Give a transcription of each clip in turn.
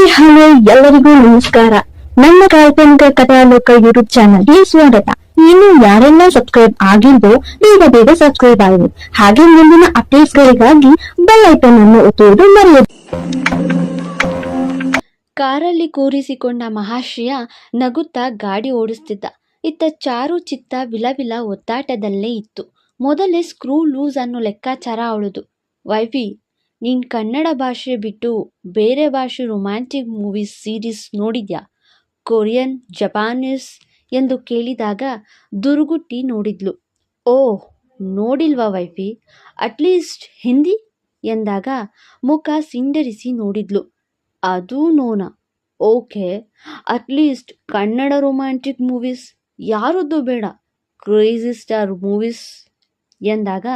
Hi, hello, ಎಲ್ಲರಿಗೂ ನಮಸ್ಕಾರ. ನನ್ನ ಕಾಲ್ಪನಿಕ ಕಥಾಲೋಕ ಯೂಟ್ಯೂಬ್ ಚಾನಲ್ಗೆ ಸ್ವಾಗತ. ಇನ್ನು ಯಾರೆಲ್ಲ ಸಬ್ಸ್ಕ್ರೈಬ್ ಆಗಿದ್ದೋ ಬೇಗ ಬೇಗ ಸಬ್ಸ್ಕ್ರೈಬ್ ಆಗಿದೆ ಹಾಗೆ ಮುಂದಿನ ಅಪ್ಡೇಟ್ಸ್ ಗಳಿಗಾಗಿ ಬೆಲ್ ಐಕನ್ ಅನ್ನು ಒತ್ತುವುದು ಮರೆಯದು. ಕಾರಲ್ಲಿ ಕೂರಿಸಿಕೊಂಡ ಮಹಾಶಯ ನಗುತ್ತಾ ಗಾಡಿ ಓಡಿಸ್ತಿದ್ದ. ಇತ್ತ ಚಾರು ಚಿತ್ತ ವಿಲವಿಲ ಒತ್ತಾಟದಲ್ಲೇ ಇತ್ತು. ಮೊದಲೇ ಸ್ಕ್ರೂ ಲೂಸ್ ಅನ್ನು ಲೆಕ್ಕಾಚಾರ ಅವಳದು. ವೈಫಿ ನೀನು ಕನ್ನಡ ಭಾಷೆ ಬಿಟ್ಟು ಬೇರೆ ಭಾಷೆ ರೊಮ್ಯಾಂಟಿಕ್ ಮೂವೀಸ್ ಸೀರೀಸ್ ನೋಡಿದ್ಯಾ? ಕೊರಿಯನ್ ಜಪಾನೀಸ್ ಎಂದು ಕೇಳಿದಾಗ ದುರುಗುಟ್ಟಿ ನೋಡಿದ್ಲು. ಓಹ್, ನೋಡಿಲ್ವಾ ವೈಫಿ? At least Hindi? ಎಂದಾಗ ಮುಖ ಸಿಂಡರಿಸಿ ನೋಡಿದ್ಲು. ಅದು ನೋನ? Okay at least Kannada romantic movies ಯಾರದ್ದು ಬೇಡ ಕ್ರೇಜಿ ಸ್ಟಾರ್ ಮೂವೀಸ್ ಎಂದಾಗ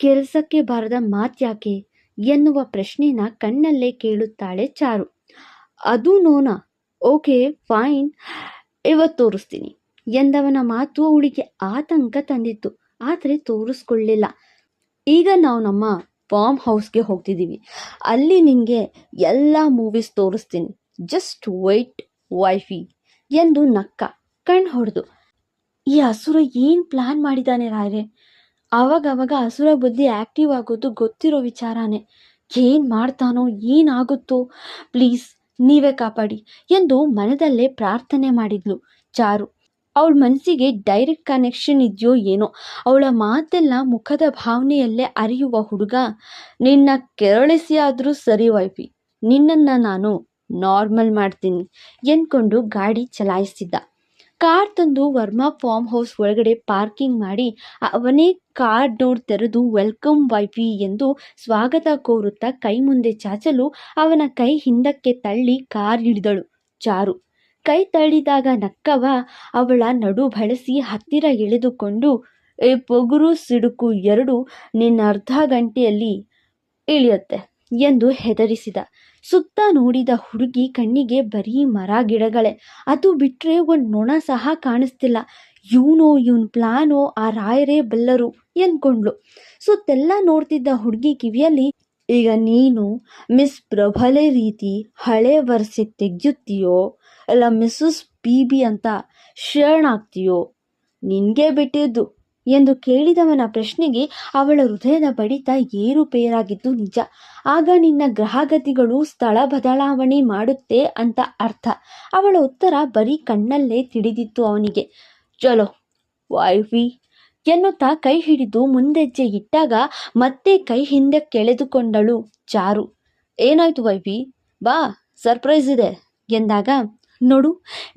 ಕೆಲಸಕ್ಕೆ ಬಾರದ ಮಾತ್ಯಾಕೆ? ಎನ್ನುವ ಪ್ರಶ್ನೆನ ಕಣ್ಣಲ್ಲೇ ಕೇಳುತ್ತಾಳೆ ಚಾರು. ಅದು ನೋನ? Okay, fine. ಇವತ್ತು ತೋರಿಸ್ತೀನಿ. ಎಂದವನ ಮಾತು ಅವಳಿಗೆ ಆತಂಕ ತಂದಿತ್ತು. ಆದರೆ ತೋರಿಸ್ಕೊಳ್ಳಿಲ್ಲ. ಈಗ ನಾವು ನಮ್ಮ ಫಾರ್ಮ್ ಹೌಸ್ಗೆ ಹೋಗ್ತಿದ್ದೀವಿ ಅಲ್ಲಿ ನಿನಗೆ ಎಲ್ಲ ಮೂವೀಸ್ ತೋರಿಸ್ತೀನಿ. ಜಸ್ಟ್ ವೈಟ್ ವೈಫಿ ಎಂದು ನಕ್ಕ ಕಣ್ಣು ಹೊಡೆದು. ಈ ಹಸುರ ಏನು ಪ್ಲ್ಯಾನ್ ಮಾಡಿದ್ದಾನೆ ರಾಯರೇ? ಆವಾಗವಾಗ ಹಸುರ ಬುದ್ಧಿ ಆ್ಯಕ್ಟಿವ್ ಆಗೋದು ಗೊತ್ತಿರೋ ವಿಚಾರನೇ. ಏನು ಮಾಡ್ತಾನೋ, ಏನಾಗುತ್ತೋ ಪ್ಲೀಸ್ ನೀವೇ ಕಾಪಾಡಿ ಎಂದು ಮನದಲ್ಲೇ ಪ್ರಾರ್ಥನೆ ಮಾಡಿದ್ಲು ಚಾರು. ಅವಳ ಮನಸ್ಸಿಗೆ ಡೈರೆಕ್ಟ್ ಕನೆಕ್ಷನ್ ಇದೆಯೋ ಏನೋ, ಅವಳ ಮಾತೆಲ್ಲ ಮುಖದ ಭಾವನೆಯಲ್ಲೇ ಅರಿಯುವ ಹುಡುಗ. ನಿನ್ನ ಕೆರಳಿಸಿ ಆದರೂ ಸರಿ ವೈಫಿ, ನಿನ್ನನ್ನು ನಾನು ನಾರ್ಮಲ್ ಮಾಡ್ತೀನಿ ಎಂದ್ಕೊಂಡು ಗಾಡಿ ಚಲಾಯಿಸ್ತಿದ್ದ. ಕಾರ್ ತಂದು ವರ್ಮಾ ಫಾರ್ಮ್ ಹೌಸ್ ಒಳಗಡೆ ಪಾರ್ಕಿಂಗ್ ಮಾಡಿ, ಅವನೇ ಕಾರ್ ಡೋರ್ ತೆರೆದು ವೆಲ್ಕಮ್ ವೈಫಿ ಎಂದು ಸ್ವಾಗತ ಕೋರುತ್ತಾ ಕೈ ಮುಂದೆ ಚಾಚಲು ಅವನ ಕೈ ಹಿಂದಕ್ಕೆ ತಳ್ಳಿ ಕಾರ್ ಹಿಡಿದಳು. ಚಾರು. ಕೈ ತಳ್ಳಿದಾಗ ನಕ್ಕವ ಅವಳ ನಡು ಬಳಸಿ ಹತ್ತಿರ ಎಳೆದುಕೊಂಡು ಪೊಗುರು ಸಿಡುಕು ಎರಡು ನಿನ್ನ ಅರ್ಧ ಗಂಟೆಯಲ್ಲಿ ಇಳಿಯುತ್ತೆ. ಎಂದು ಹೆದರಿಸಿದ. ಸುತ್ತ ನೋಡಿದ ಹುಡುಗಿ ಕಣ್ಣಿಗೆ ಬರೀ ಮರ ಗಿಡಗಳೇ. ಅದು ಬಿಟ್ಟರೆ ಒಂದು ನೊಣ ಸಹ ಕಾಣಿಸ್ತಿಲ್ಲ. ಇವನೋ ಇವನ್ ಪ್ಲಾನೋ ಆ ರಾಯರೇ ಬಲ್ಲರು ಎಂದ್ಕೊಂಡ್ಳು. ಸುತ್ತೆಲ್ಲ ನೋಡ್ತಿದ್ದ ಹುಡುಗಿ ಕಿವಿಯಲ್ಲಿ, ಈಗ ನೀನು ಮಿಸ್ ಪ್ರಭಲೆ ರೀತಿ ಹಳೆ ವರ್ಷೆ ತೆಗೆಯುತ್ತೀಯೋ? ಇಲ್ಲ ಮಿಸ್ಸಸ್ ಪಿ ಬಿ ಅಂತ ಶರಣಾಗ್ತೀಯೋ? ನಿನಗೆ ಬಿಟ್ಟಿದ್ದು ಎಂದು ಕೇಳಿದವನ ಪ್ರಶ್ನೆಗೆ ಅವಳ ಹೃದಯದ ಬಡಿತ ಏರುಪೇರಾಗಿದ್ದು ನಿಜ. ಆಗ ನಿನ್ನ ಗ್ರಹಗತಿಗಳು ಸ್ಥಳ ಬದಲಾವಣೆ ಮಾಡುತ್ತೆ ಅಂತ ಅರ್ಥ. ಅವಳ ಉತ್ತರ ಬರೀ ಕಣ್ಣಲ್ಲೇ ತಿಳಿದಿತ್ತು ಅವನಿಗೆ. ಚಲೋ ವಾಯುವಿ ಎನ್ನುತ್ತಾ ಕೈ ಹಿಡಿದು ಮುಂದೆಜ್ಜೆ ಇಟ್ಟಾಗ ಮತ್ತೆ ಕೈ ಹಿಂದೆ ಕೆಳೆದುಕೊಂಡಳು ಚಾರು. ಏನಾಯ್ತು ವೈಫಿ ಬಾ, ಸರ್ಪ್ರೈಸ್ ಇದೆ, ಎಂದಾಗ ನೋಡು,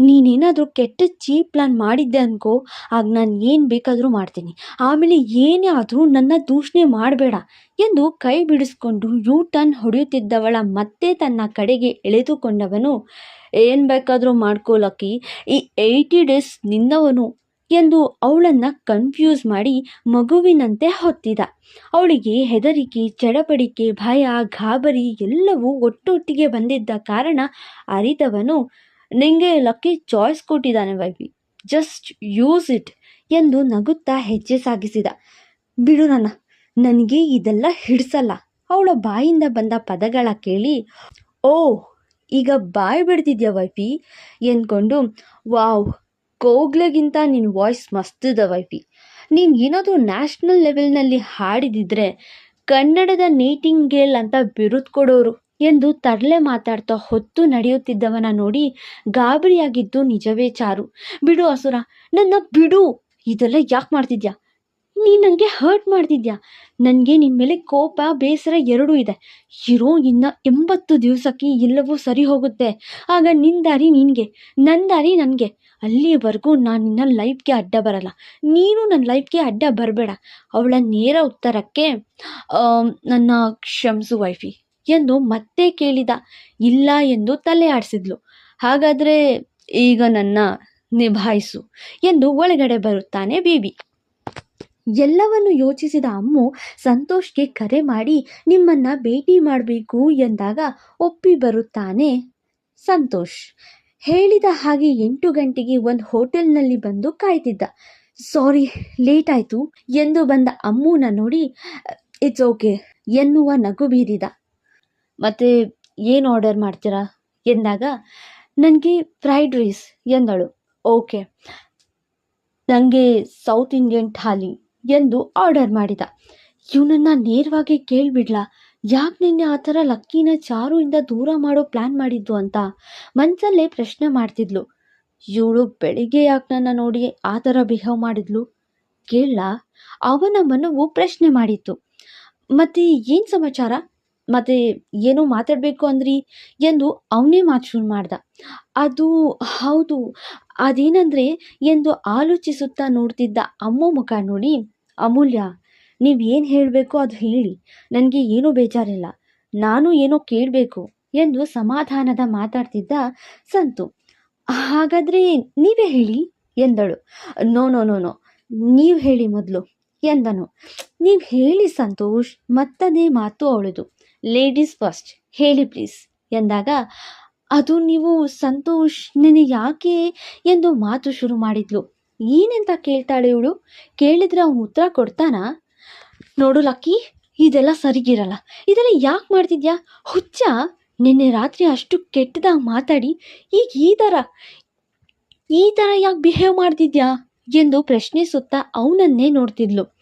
ನೀನೇನಾದರೂ ಕೆಟ್ಟ ಚೀಪ್ ಪ್ಲಾನ್ ಮಾಡಿದ್ದೆ ಅನ್ಕೋ, ಆಗ ನಾನು ಏನು ಬೇಕಾದರೂ ಮಾಡ್ತೀನಿ. ಆಮೇಲೆ ಏನೇ ಆದರೂ ನನ್ನ ದೂಷಣೆ ಮಾಡಬೇಡ ಎಂದು ಕೈ ಬಿಡಿಸ್ಕೊಂಡು ಯೂ ಟರ್ನ್ ಹೊಡೆಯುತ್ತಿದ್ದವಳ ಮತ್ತೆ ತನ್ನ ಕಡೆಗೆ ಎಳೆದುಕೊಂಡವನು, ಏನು ಬೇಕಾದರೂ ಮಾಡ್ಕೋಲಕ್ಕಿ ಈ ಏಯ್ಟಿ ಡೇಸ್ ನಿನ್ನವನು ಎಂದು ಅವಳನ್ನು ಕನ್ಫ್ಯೂಸ್ ಮಾಡಿ ಮಗುವಿನಂತೆ ಹೊತ್ತಿದ. ಅವಳಿಗೆ ಹೆದರಿಕೆ, ಚಡಪಡಿಕೆ, ಭಯ, ಗಾಬರಿ ಎಲ್ಲವೂ ಒಟ್ಟೊಟ್ಟಿಗೆ ಬಂದಿದ್ದ ಕಾರಣ ಅರಿತವನು ನಿಂಗೆ ಲಕ್ಕಿ ಚಾಯ್ಸ್ ಕೊಟ್ಟಿದ್ದಾನೆ ವೈಫಿ. ಜಸ್ಟ್ ಯೂಸ್ ಇಟ್ ಎಂದು ನಗುತ್ತಾ ಹೆಜ್ಜೆ ಸಾಗಿಸಿದ. ಬಿಡು ನನ್ನ ನನಗೆ ಇದೆಲ್ಲ ಹಿಡಿಸಲ್ಲ. ಅವಳ ಬಾಯಿಂದ ಬಂದ ಪದಗಳ ಕೇಳಿ ಓ ಈಗ ಬಾಯಿ ಬಿಡ್ತಿದ್ಯಾ ವೈಫಿ? ಎಂದ್ಕೊಂಡು, ವಾವ್, ಕೋಗ್ಲೆಗಿಂತ ನಿನ್ನ ವಾಯ್ಸ್ ಮಸ್ತದ ವೈಫಿ. ನೀನು ಏನಾದರೂ ನ್ಯಾಷನಲ್ ಲೆವೆಲ್ನಲ್ಲಿ ಹಾಡಿದಿದ್ರೆ ಕನ್ನಡದ ನೀಟಿಂಗೇಲ್ ಅಂತ ಬಿರುದು ಕೊಡೋರು. ಎಂದು ತರಲೆ ಮಾತಾಡ್ತಾ ಹೊತ್ತು ನಡೆಯುತ್ತಿದ್ದವನ ನೋಡಿ ಗಾಬರಿಯಾಗಿದ್ದು ನಿಜವೇ ಚಾರು. ಬಿಡು ಅಸುರ, ನನ್ನ ಬಿಡು, ಇದೆಲ್ಲ ಯಾಕೆ ಮಾಡ್ತಿದ್ಯಾ? ನೀ ನನಗೆ ಹರ್ಟ್ ಮಾಡ್ತಿದ್ಯಾ? ನನಗೆ ನಿನ್ನ ಮೇಲೆ ಕೋಪ, ಬೇಸರ ಎರಡೂ ಇದೆ. ಇರೋ ಇನ್ನು ಎಂಬತ್ತು ದಿವಸಕ್ಕೆ ಎಲ್ಲವೂ ಸರಿ ಹೋಗುತ್ತೆ. ಆಗ ನಿನ್ನ ದಾರಿ ನಿನಗೆ ನನ್ನ ದಾರಿ ನನಗೆ. ಅಲ್ಲಿವರೆಗೂ ನಾನು ನಿನ್ನ ಲೈಫ್ಗೆ ಅಡ್ಡ ಬರಲ್ಲ. ನೀನು ನನ್ನ ಲೈಫ್ಗೆ ಅಡ್ಡ ಬರಬೇಡ. ಅವಳ ನೇರ ಉತ್ತರಕ್ಕೆ ನನ್ನ ಕ್ಷಮಿಸು ವೈಫಿ. ಎಂದು ಮತ್ತೆ ಕೇಳಿದ. ಇಲ್ಲ ಎಂದು ತಲೆ ಆಡಿಸಿದ್ಲು ಹಾಗಾದರೆ ಈಗ ನನ್ನ ನಿಭಾಯಿಸು ಎಂದು ಒಳಗಡೆ ಬರುತ್ತಾನೆ ಬೀಬಿ. ಎಲ್ಲವನ್ನು ಯೋಚಿಸಿದ ಅಮ್ಮು ಸಂತೋಷ್ಗೆ ಕರೆ ಮಾಡಿ, ನಿಮ್ಮನ್ನ ಭೇಟಿ ಮಾಡಬೇಕು ಎಂದಾಗ ಒಪ್ಪಿ ಬರುತ್ತಾನೆ ಸಂತೋಷ್. ಹೇಳಿದ ಹಾಗೆ ಎಂಟು ಗಂಟೆಗೆ ಒಂದು ಹೋಟೆಲ್ನಲ್ಲಿ ಬಂದು ಕಾಯ್ತಿದ್ದ. ಸಾರಿ, ಲೇಟ್ ಆಯಿತು ಎಂದು ಬಂದ ಅಮ್ಮುನ ನೋಡಿ, ಇಟ್ಸ್ ಓಕೆ ಎನ್ನುವ ನಗು ಬೀರಿದ. ಮತ್ತೆ ಏನು ಆರ್ಡರ್ ಮಾಡ್ತೀರಾ? ಎಂದಾಗ ನನಗೆ ಫ್ರೈಡ್ ರೈಸ್ ಎಂದಳು. ಓಕೆ ನನಗೆ ಸೌತ್ ಇಂಡಿಯನ್ ಥಾಲಿ, ಎಂದು ಆರ್ಡರ್ ಮಾಡಿದ. ಇವನನ್ನು ನೇರವಾಗಿ ಕೇಳಿಬಿಡ್ಲಾ? ಯಾಕೆ ನಿನ್ನೆ ಆ ಥರ ಲಕ್ಕಿನ ಚಾರುಯಿಂದ ದೂರ ಮಾಡೋ ಪ್ಲ್ಯಾನ್ ಮಾಡಿದ್ದು ಅಂತ? ಮನಸಲ್ಲೇ ಪ್ರಶ್ನೆ ಮಾಡ್ತಿದ್ಲು. ಇವಳು ಬೆಳಿಗ್ಗೆ ಯಾಕೆ ನನ್ನ ನೋಡಿ ಆ ಥರ ಬಿಹೇವ್ ಮಾಡಿದ್ಲು? ಕೇಳ ಅವನ ಮನವು ಪ್ರಶ್ನೆ ಮಾಡಿತ್ತು. ಮತ್ತೆ ಏನು ಸಮಾಚಾರ? ಮತ್ತೆ ಏನೋ ಮಾತಾಡಬೇಕು ಅಂದ್ರಿ ಎಂದು ಅವನೇ ಮಾತು ಶುರು ಮಾಡ್ದ. ಅದು ಹೌದು. ಅದೇನಂದ್ರೆ ಎಂದು ಆಲೋಚಿಸುತ್ತಾ ನೋಡ್ತಿದ್ದ ಅಮ್ಮ ಮುಖ ನೋಡಿ, ಅಮೂಲ್ಯ, ನೀವು ಏನು ಹೇಳಬೇಕು ಅದು ಹೇಳಿ. ನನಗೆ ಏನೂ ಬೇಜಾರಿಲ್ಲ. ನಾನು ಏನೋ ಕೇಳಬೇಕು ಎಂದು ಸಮಾಧಾನದ ಮಾತಾಡ್ತಿದ್ದ ಸಂತು. ಹಾಗಾದರೆ ನೀವೇ ಹೇಳಿ ಎಂದಳು. No no no no. ನೀವು ಹೇಳಿ ಮೊದಲು ಎಂದನು. ನೀವು ಹೇಳಿ ಸಂತೋಷ್. ಮತ್ತದೇ ಮಾತು ಅವಳದು. ಲೇಡೀಸ್ ಫಸ್ಟ್ ಹೇಳಿ ಪ್ಲೀಸ್ ಎಂದಾಗ, ಅದು ನೀವು ಸಂತೋಷ್ ನಿನಗೆ ಯಾಕೆ ಎಂದು ಮಾತು ಶುರು ಮಾಡಿದ್ಲು. ಏನೆಂತ ಕೇಳ್ತಾಳೆ ಇವಳು? ಕೇಳಿದ್ರೆ ಅವನು ಉತ್ತರ ಕೊಡ್ತಾನಾ? ನೋಡು ಲಕ್ಕಿ, ಇದೆಲ್ಲ ಸರಿಗಿರಲ್ಲ. ಇದೆಲ್ಲ ಯಾಕೆ ಮಾಡ್ತಿದ್ಯಾ? ಹುಚ್ಚ, ನಿನ್ನೆ ರಾತ್ರಿ ಅಷ್ಟು ಕೆಟ್ಟದಾಗ ಮಾತಾಡಿ, ಈಗ ಈ ಥರ ಈ ಥರ ಯಾಕೆ ಬಿಹೇವ್ ಮಾಡ್ತಿದ್ಯಾ? ಎಂದು ಪ್ರಶ್ನಿಸುತ್ತಾ ಅವನನ್ನೇ ನೋಡ್ತಿದ್ಲು.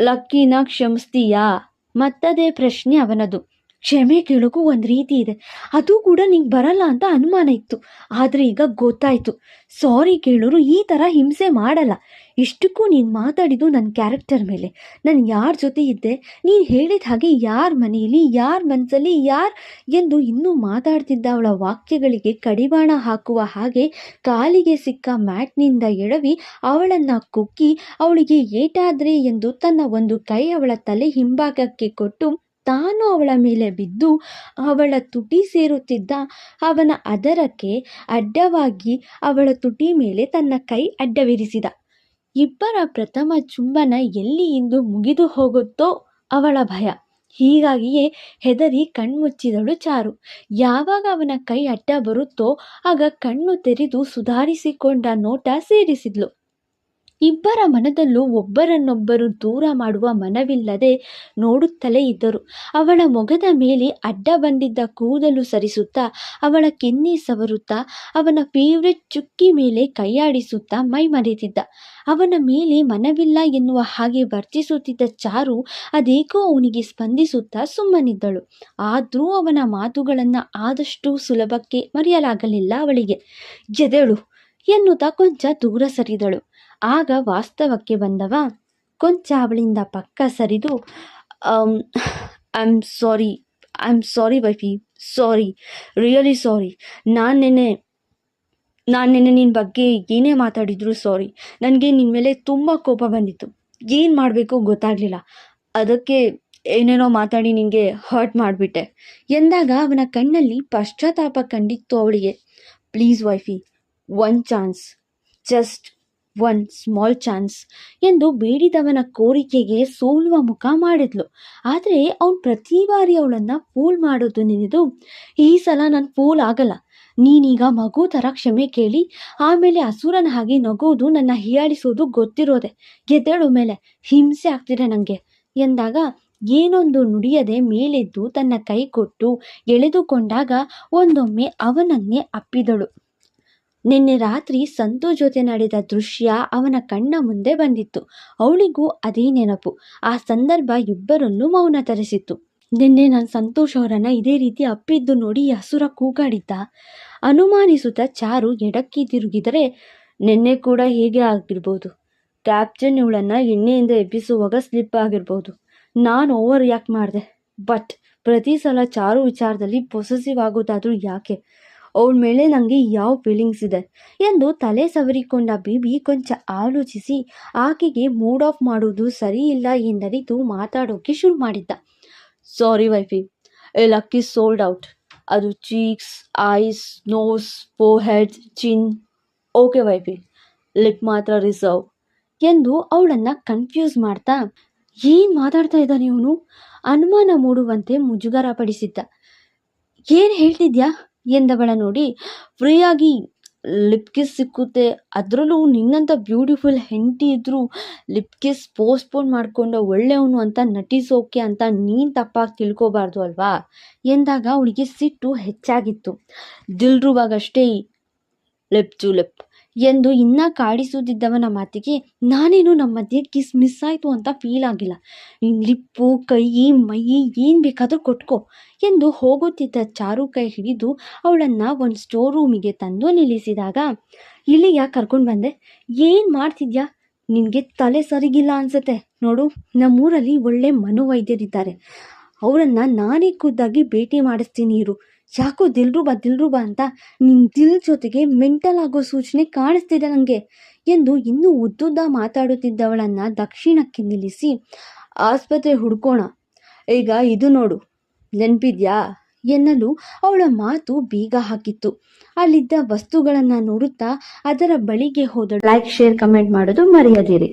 ಲಕ್ಕಿನ ಕ್ಷಮಿಸ್ತೀಯಾ? ಮತ್ತದೇ ಪ್ರಶ್ನೆ ಅವನದು. ಕ್ಷಮೆ ಕೇಳೋಕ್ಕೂ ಒಂದು ರೀತಿ ಇದೆ. ಅದು ಕೂಡ ನಿಂಗೆ ಬರಲ್ಲ ಅಂತ ಅನುಮಾನ ಇತ್ತು. ಆದರೆ ಈಗ ಗೊತ್ತಾಯಿತು. ಸಾರಿ ಕೇಳೋರು ಈ ಥರ ಹಿಂಸೆ ಮಾಡಲ್ಲ. ಇಷ್ಟಕ್ಕೂ ನೀನು ಮಾತಾಡಿದ್ದು ನನ್ನ ಕ್ಯಾರೆಕ್ಟರ್ ಮೇಲೆ. ನಾನು ಯಾರ ಜೊತೆ ಇದ್ದೆ, ನೀನು ಹೇಳಿದ ಹಾಗೆ ಯಾರ ಮನೆಯಲ್ಲಿ, ಯಾರ ಮನಸ್ಸಲ್ಲಿ ಯಾರು ಎಂದು ಇನ್ನೂ ಮಾತಾಡ್ತಿದ್ದ ಅವಳ ವಾಕ್ಯಗಳಿಗೆ ಕಡಿವಾಣ ಹಾಕುವ ಹಾಗೆ ಕಾಲಿಗೆ ಸಿಕ್ಕ ಮ್ಯಾಟ್ನಿಂದ ಎಡವಿ ಅವಳನ್ನು ಕುಕ್ಕಿ, ಅವಳಿಗೆ ಏಟಾದ್ರೆ ಎಂದು ತನ್ನ ಒಂದು ಕೈ ಅವಳ ತಲೆ ಹಿಂಭಾಗಕ್ಕೆ ಕೊಟ್ಟು ತಾನು ಅವಳ ಮೇಲೆ ಬಿದ್ದು ಅವಳ ತುಟಿ ಸೇರುತ್ತಿದ್ದ ಅವನ ಅದರಕ್ಕೆ ಅಡ್ಡವಾಗಿ ಅವಳ ತುಟಿ ಮೇಲೆ ತನ್ನ ಕೈ ಅಡ್ಡವಿರಿಸಿದ. ಇಬ್ಬರ ಪ್ರಥಮ ಚುಂಬನ ಎಲ್ಲಿ ಇಂದು ಮುಗಿದು ಹೋಗುತ್ತೋ ಅವಳ ಭಯ. ಹೀಗಾಗಿಯೇ ಹೆದರಿ ಕಣ್ಮುಚ್ಚಿದಳು ಚಾರು. ಯಾವಾಗ ಅವನ ಕೈ ಅಡ್ಡ ಬರುತ್ತೋ ಆಗ ಕಣ್ಣು ತೆರೆದು ಸುಧಾರಿಸಿಕೊಂಡ ನೋಟ ಸೇರಿಸಿದ್ಲು. ಇಬ್ಬರ ಮನದಲ್ಲೂ ಒಬ್ಬರನ್ನೊಬ್ಬರು ದೂರ ಮಾಡುವ ಮನವಿಲ್ಲದೆ ನೋಡುತ್ತಲೇ ಇದ್ದರು. ಅವಳ ಮೊಗದ ಮೇಲೆ ಅಡ್ಡ ಬಂದಿದ್ದ ಕೂದಲು ಸರಿಸುತ್ತಾ, ಅವಳ ಕೆನ್ನೆ ಸವರುತ್ತಾ, ಅವನ ಫೇವ್ರೆಟ್ ಚುಕ್ಕಿ ಮೇಲೆ ಕೈಯಾಡಿಸುತ್ತಾ ಮೈ ಮರೆತಿದ್ದ. ಅವನ ಮೇಲೆ ಮನವಿಲ್ಲ ಎನ್ನುವ ಹಾಗೆ ವರ್ತಿಸುತ್ತಿದ್ದ ಚಾರು ಅದೇಕೋ ಅವನಿಗೆ ಸ್ಪಂದಿಸುತ್ತಾ ಸುಮ್ಮನಿದ್ದಳು. ಆದರೂ ಅವನ ಮಾತುಗಳನ್ನು ಆದಷ್ಟು ಸುಲಭಕ್ಕೆ ಮರೆಯಲಾಗಲಿಲ್ಲ ಅವಳಿಗೆ. ಎದೆಳು ಎನ್ನುತ್ತಾ ಕೊಂಚ ದೂರ ಸರಿದಳು. ಆಗ ವಾಸ್ತವಕ್ಕೆ ಬಂದವ, ಕೊಂಚ ಅವಳಿಂದ ಪಕ್ಕ ಸರಿದು I am sorry I am sorry wifey sorry really sorry ನಾನು ನೆನೆ ನಾನು ನೆನೆ ನಿನ್ನ ಬಗ್ಗೆ ಏನೇ ಮಾತಾಡಿದ್ರು ಸಾರಿ ನನಗೆ ನಿನ್ನ ಮೇಲೆ ತುಂಬ ಕೋಪ ಬಂದಿತ್ತು. ಏನು ಮಾಡಬೇಕು ಗೊತ್ತಾಗಲಿಲ್ಲ. ಅದಕ್ಕೆ ಏನೇನೋ ಮಾತಾಡಿ ನಿನಗೆ ಹರ್ಟ್ ಮಾಡಿಬಿಟ್ಟೆ. ಎಂದಾಗ ಅವನ ಕಣ್ಣಲ್ಲಿ ಪಶ್ಚಾತ್ತಾಪ ಕಂಡಿತ್ತು ಅವಳಿಗೆ. Please wifey one chance just one small chance ಎಂದು ಬೇಡಿದವನ ಕೋರಿಕೆಗೆ ಸೋಲುವ ಮುಖ ಮಾಡಿದ್ಲು. ಆದರೆ ಅವನು ಪ್ರತಿ ಬಾರಿ ಅವಳನ್ನು ಫೂಲ್ ಮಾಡೋದು ನೆನೆದು, ಈ ಸಲ ನಾನು ಫೂಲ್ ಆಗಲ್ಲ. ನೀನೀಗ ಮಗು ಥರ ಕ್ಷಮೆ ಕೇಳಿ, ಆಮೇಲೆ ಹಸುರನ ಹಾಗೆ ನಗೋದು ನನ್ನ ಹೀಯಾಳಿಸೋದು ಗೊತ್ತಿರೋದೆ. ಗೆದ್ದಳು ಮೇಲೆ ಹಿಂಸೆ ಆಗ್ತಿದೆ ನನಗೆ ಎಂದಾಗ ಏನೊಂದು ನುಡಿಯದೆ ಮೇಲೆದ್ದು ತನ್ನ ಕೈ ಕೊಟ್ಟು ಎಳೆದುಕೊಂಡಾಗ ಒಂದೊಮ್ಮೆ ಅವನನ್ನೇ ಅಪ್ಪಿದಳು. ನಿನ್ನೆ ರಾತ್ರಿ ಸಂತು ಜೊತೆ ನಡೆದ ದೃಶ್ಯ ಅವನ ಕಣ್ಣ ಮುಂದೆ ಬಂದಿತ್ತು. ಅವಳಿಗೂ ಅದೇ ನೆನಪು. ಆ ಸಂದರ್ಭ ಇಬ್ಬರನ್ನೂ ಮೌನ ತರಿಸಿತ್ತು. ನಿನ್ನೆ ನಾನು ಸಂತೋಷ್ ಅವರನ್ನು ಇದೇ ರೀತಿ ಅಪ್ಪಿದ್ದು ನೋಡಿ ಹಸುರ ಕೂಗಾಡಿದ್ದ. ಅನುಮಾನಿಸುತ್ತಾ ಚಾರು ಎಡಕ್ಕಿ ತಿರುಗಿದರೆ ನಿನ್ನೆ ಕೂಡ ಹೀಗೆ ಆಗಿರ್ಬೋದು. ಕ್ಯಾಪ್ಟನ್ ಇವಳನ್ನು ಎಣ್ಣೆಯಿಂದ ಎಬ್ಬಿಸುವಾಗ ಸ್ಲಿಪ್ ಆಗಿರ್ಬೋದು. ನಾನು ಓವರ್ ರಿಯಾಕ್ಟ್ ಮಾಡಿದೆ. ಬಟ್ ಪ್ರತಿ ಸಲ ಚಾರು ವಿಚಾರದಲ್ಲಿ ಪೊಸೆಸಿವ್ ಆಗೋದಾದರೂ ಯಾಕೆ? ಅವಳ ಮೇಲೆ ನನಗೆ ಯಾವ ಫೀಲಿಂಗ್ಸ್ ಇದೆ? ಎಂದು ತಲೆ ಸವರಿಕೊಂಡ ಬಿಬಿ ಕೊಂಚ ಆಲೋಚಿಸಿ, ಆಕೆಗೆ ಮೂಡ್ ಆಫ್ ಮಾಡುವುದು ಸರಿ ಇಲ್ಲ ಎಂದರಿತು ಮಾತಾಡೋಕೆ ಶುರು ಮಾಡಿದ್ದ. Sorry wifey a lucky sold out ಅದು cheeks eyes nose forehead chin okay wifey lip ಮಾತ್ರ ರಿಸರ್ವ್ ಎಂದು ಅವಳನ್ನು ಕನ್ಫ್ಯೂಸ್ ಮಾಡ್ತಾ, ಏನು ಮಾತಾಡ್ತಾ ಇದ್ದಾನೆ ಇವನು? ಅನುಮಾನ ಮೂಡುವಂತೆ ಮುಜುಗರ ಪಡಿಸಿದ್ದ. ಏನು ಹೇಳ್ತಿದ್ಯಾ? ಎಂದವಳ ನೋಡಿ, ಫ್ರೀಯಾಗಿ ಲಿಪ್ ಕಿಸ್ ಸಿಕ್ಕುತ್ತೆ. ಅದರಲ್ಲೂ ನಿನ್ನಂಥ ಬ್ಯೂಟಿಫುಲ್ ಹೆಂಡತಿ ಇದ್ದರೂ ಲಿಪ್ ಕಿಸ್ ಪೋಸ್ಟ್ಪೋನ್ ಮಾಡಿಕೊಂಡು ಒಳ್ಳೆಯವನು ಅಂತ ನಟಿಸೋಕೆ ಅಂತ ನೀನು ತಪ್ಪಾಗಿ ತಿಳ್ಕೊಬಾರ್ದು ಅಲ್ವಾ? ಎಂದಾಗ ಅವಳಿಗೆ ಸಿಟ್ಟು ಹೆಚ್ಚಾಗಿತ್ತು. ದಿಲ್ರುವಾಗಷ್ಟೇ ಲಿಪ್ ಟು ಲಿಪ್ ಎಂದು ಇನ್ನೂ ಕಾಡಿಸುತ್ತಿದ್ದವನ ಮಾತಿಗೆ, ನಾನೇನು ನಮ್ಮ ಮಧ್ಯೆ ಕಿಸ್ ಮಿಸ್ ಆಯಿತು ಅಂತ ಫೀಲ್ ಆಗಿಲ್ಲ. ಲಿಪ್ಪು, ಕೈ, ಮೈ, ಏನು ಬೇಕಾದರೂ ಕೊಟ್ಕೋ ಎಂದು ಹೋಗುತ್ತಿದ್ದ ಚಾರು ಕೈ ಹಿಡಿದು ಅವಳನ್ನು ಒಂದು ಸ್ಟೋರ್ ರೂಮಿಗೆ ತಂದು ನಿಲ್ಲಿಸಿದಾಗ ಇಲ್ಲಿ ಯಾಕೆ ಕರ್ಕೊಂಡು ಬಂದೆ. ಏನು ಮಾಡ್ತಿದ್ಯಾ? ನಿನಗೆ ತಲೆ ಸರಿಗಿಲ್ಲ ಅನ್ಸುತ್ತೆ. ನೋಡು, ನಮ್ಮೂರಲ್ಲಿ ಒಳ್ಳೆ ಮನೋವೈದ್ಯರಿದ್ದಾರೆ. ಅವರನ್ನು ನಾನೇ ಖುದ್ದಾಗಿ ಭೇಟಿ ಮಾಡಿಸ್ತೀನಿ ಇರು. ಯಾಕೋ ದಿಲ್ರುಬಾ ದಿಲ್ರುಬಾ ಅಂತ ನಿನ್ನ ದಿಲ್ ಜೊತೆಗೆ ಮೆಂಟಲ್ ಆಗೋ ಸೂಚನೆ ಕಾಣಿಸ್ತಿದೆ ನನಗೆ ಎಂದು ಇನ್ನೂ ಉದ್ದುದ್ದ ಮಾತಾಡುತ್ತಿದ್ದವಳನ್ನು ದಕ್ಷಿಣಕ್ಕೆ ನಿಲ್ಲಿಸಿ, ಆಸ್ಪತ್ರೆ ಹುಡ್ಕೋಣ. ಈಗ ಇದು ನೋಡು, ನೆನ್ಪಿದ್ಯಾ? ಎನ್ನಲು ಅವಳ ಮಾತು ಬೀಗ ಹಾಕಿತ್ತು. ಅಲ್ಲಿದ್ದ ವಸ್ತುಗಳನ್ನು ನೋಡುತ್ತಾ ಅದರ ಬಳಿಗೆ ಹೋದ ಲೈಕ್ ಶೇರ್ ಕಮೆಂಟ್ ಮಾಡೋದು ಮರೆಯದಿರಿ.